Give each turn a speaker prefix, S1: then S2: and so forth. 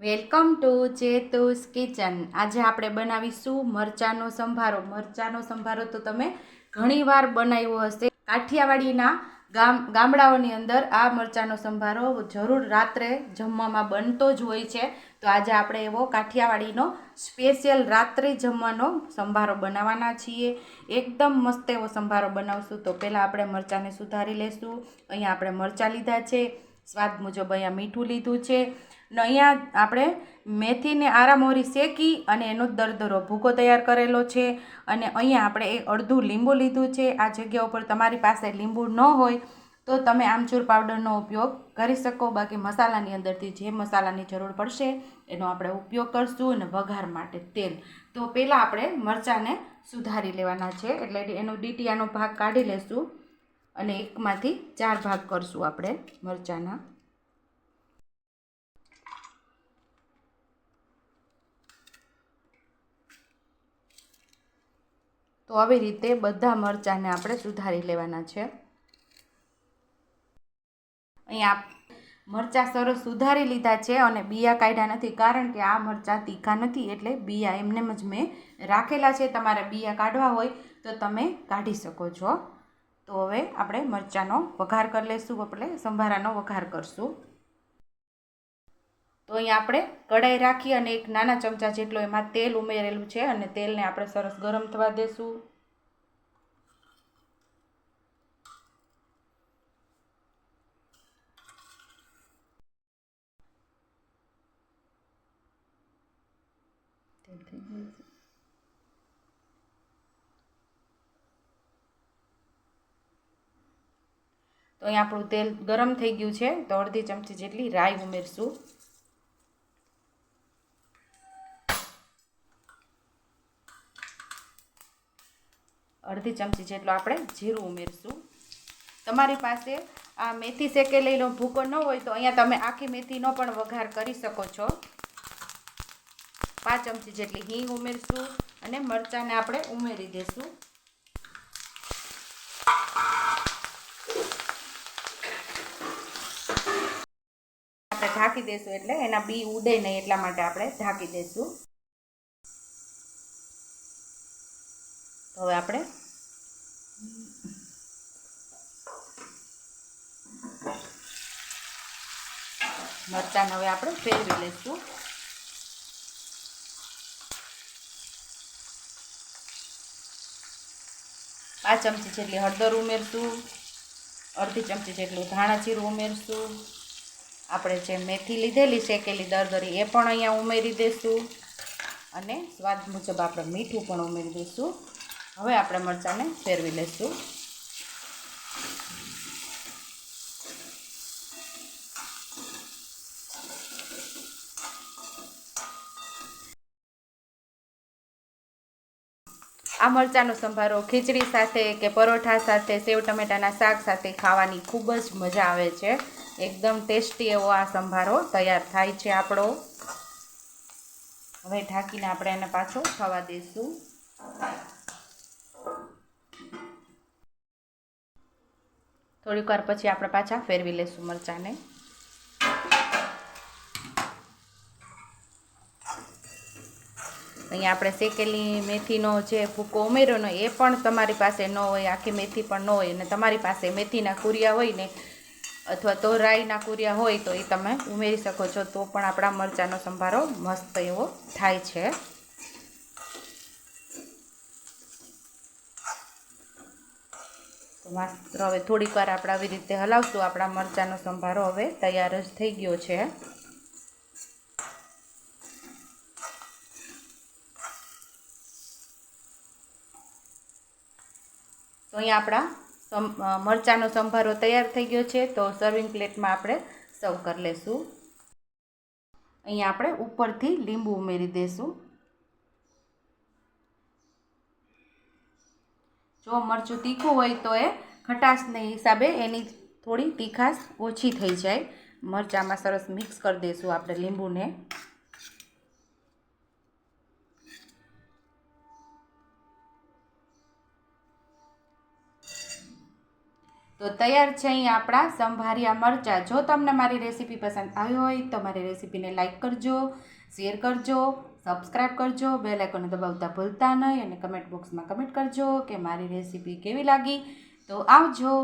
S1: Welcome to ચેતુસ kitchen. આજે આપણે બનાવીશું મરચાંનો સંભારો. મરચાંનો સંભારો તો તમે ઘણીવાર બનાવ્યો હશે. કાઠિયાવાડીના ગામ, ગામડાઓની અંદર આ મરચાંનો સંભારો જરૂર રાત્રે જમવામાં બનતો જ હોય છે. તો આજે આપણે એવો કાઠિયાવાડીનો સ્પેશિયલ રાત્રે જમવાનો સંભારો બનાવવાના છીએ. એકદમ મસ્ત એવો સંભારો બનાવશું. તો પહેલાં આપણે મરચાંને સુધારી લેશું. અહીંયા આપણે મરચાં લીધા છે. સ્વાદ મુજબ અહીંયા મીઠું લીધું છે. ને અહીંયા આપણે મેથીને આરામોરી શેકી અને એનો દરદરો ભૂકો તૈયાર કરેલો છે. અને અહીંયા આપણે એ અડધું લીંબુ લીધું છે. આ જગ્યા ઉપર તમારી પાસે લીંબુ ન હોય તો તમે આમચૂર પાવડરનો ઉપયોગ કરી શકો. બાકી મસાલાની અંદરથી જે મસાલાની જરૂર પડશે એનો આપણે ઉપયોગ કરશું અને વઘાર માટે તેલ. તો પહેલાં આપણે મરચાંને સુધારી લેવાના છે. એટલે એનો ડીટીયાનો ભાગ કાઢી લેશું. અને એકમાંથી ચાર ભાગ કરશું આપણે મરચાંના. તો આવી રીતે બધા મરચાંને આપણે સુધારી લેવાના છે. અહીંયા મરચાં સરસ સુધારી લીધા છે અને બિયા કાઢ્યા નથી કારણ કે આ મરચાં તીખા નથી એટલે બિયા એમને જ મેં રાખેલા છે. તમારે બિયા કાઢવા હોય તો તમે કાઢી શકો છો. તો હવે આપણે મરચાંનો વઘાર કરી લઈશું, આપણે સંભારાનો વઘાર કરશું. તો અહીંયા આપણે કઢાઈ રાખી અને એક નાના ચમચા જેટલો એમાં તેલ ઉમેરેલું છે અને તેલને આપણે સરસ ગરમ થવા દેશું. Thank થઈ તો અહીંયા આપણું તેલ ગરમ થઈ ગયું છે. તો અડધી ચમચી જેટલી રાઈ ઉમેરશું. અડધી ચમચી જેટલું આપણે જીરું ઉમેરશું. તમારી પાસે આ મેથી શેકેલીનો ભૂકો ન હોય તો અહીંયા તમે આખી મેથીનો પણ વઘાર કરી શકો છો. પાંચ ચમચી જેટલી હિંગ ઉમેરશું અને મરચાંને આપણે ઉમેરી દઈશું આપણે ઢાંકી દઈશું એટલે એના બી ઉડે નહીં એટલા માટે આપણે ઢાંકી દઈશું હવે આપણે મરચાંને હવે આપણે ફેરવી લઈશું. આ ચમચી જેટલી હળદર ઉમેરશું, અડધી ચમચી જેટલું ધાણા જીરું ઉમેરશું. આપણે જે મેથી લીધેલી શેકેલી દરદરી, એ પણ અહીંયા ઉમેરી દઈશું અને સ્વાદ મુજબ આપણે મીઠું પણ ઉમેરી દઈશું હવે આપણે મરચાંને ફેરવી લઈશું આ મરચાંનો સંભારો ખીચડી સાથે કે પરોઠા સાથે, સેવ ટમેટાના શાક સાથે ખાવાની ખૂબ જ મજા આવે છે. એકદમ ટેસ્ટી એવો આ સંભારો તૈયાર થાય છે આપણો. હવે ઢાંકીને આપણે એને પાછો થવા દઈશું. થોડીક વાર પછી આપણે પાછા ફેરવી લઈશું મરચાંને. અહીંયા આપણે શેકેલી મેથીનો જે ભૂકો ઉમેર્યો ને એ પણ તમારી પાસે ન હોય, આખી મેથી પણ ન હોય અને તમારી પાસે મેથીના કુરિયા હોય ને અથવા તો રાઈના કુરિયા હોય તો એ તમે ઉમેરી શકો છો, તો પણ આપણા મરચાંનો સંભારો મસ્ત એવો થાય છે. તો માત્ર હવે થોડીક વાર આપણે આવી રીતે હલાવશું. આપણા મરચાંનો સંભારો હવે તૈયાર જ થઈ ગયો છે. તો અહીંયા આપણા મરચાંનો સંભારો તૈયાર થઈ ગયો છે, તો સર્વિંગ પ્લેટમાં આપણે સર્વ કરી લઈશું અહીંયા આપણે ઉપરથી લીંબુ ઉમેરી દઈશું જો મરચું તીખું હોય તો એ ખટાશને હિસાબે એની થોડી તીખાશ ઓછી થઈ જાય. મરચાંમાં સરસ મિક્સ કરી દઈશું આપણે લીંબુને. તો તૈયાર છે અહીં આપણા સંભારિયા મરચાં. જો તમને મારી રેસીપી પસંદ આવી હોય તો મારી રેસીપીને લાઇક કરજો શેર કરજો સબસ્ક્રાઈબ કરજો બેલ આઇકોને દબાવતા ભૂલતા નહીં અને કમેન્ટ બોક્સમાં કમેન્ટ કરજો કે મારી રેસીપી કેવી લાગી. તો આવજો.